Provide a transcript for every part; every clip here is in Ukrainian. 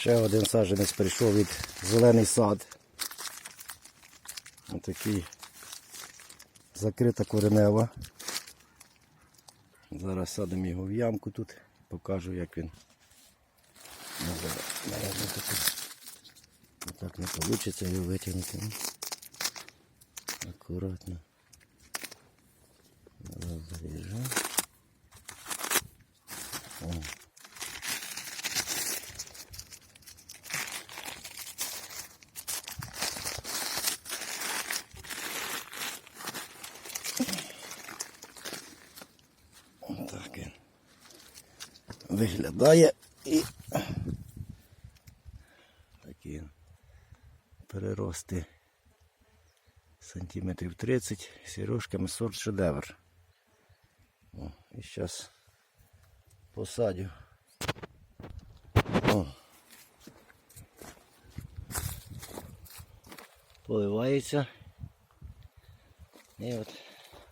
Ще один саджанець прийшов від зелений сад. Отакий закрита коренева. Зараз садимо його в ямку тут, покажу як він. Отак не вийде його витягнути. ну. Акуратно. Зараз виглядає і такі перерости сантиметрів 30 сірошками сорт шедевр. О, і зараз посадю. О. Поливається. І от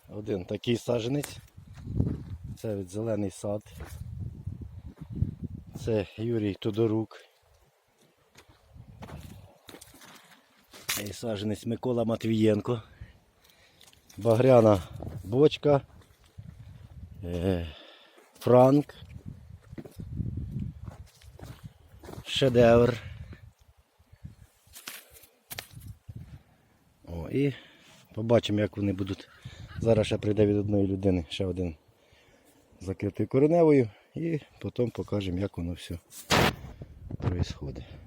один такий саженець. Це від зелений сад. Це Юрій Тодорук. І саженець Микола Матвієнко. Багряна бочка. Е, Франк. Шедевр. О, і побачимо, як вони будуть. Зараз ще прийде від одної людини ще один закритий кореневою і потім покажемо, як воно все відбувається.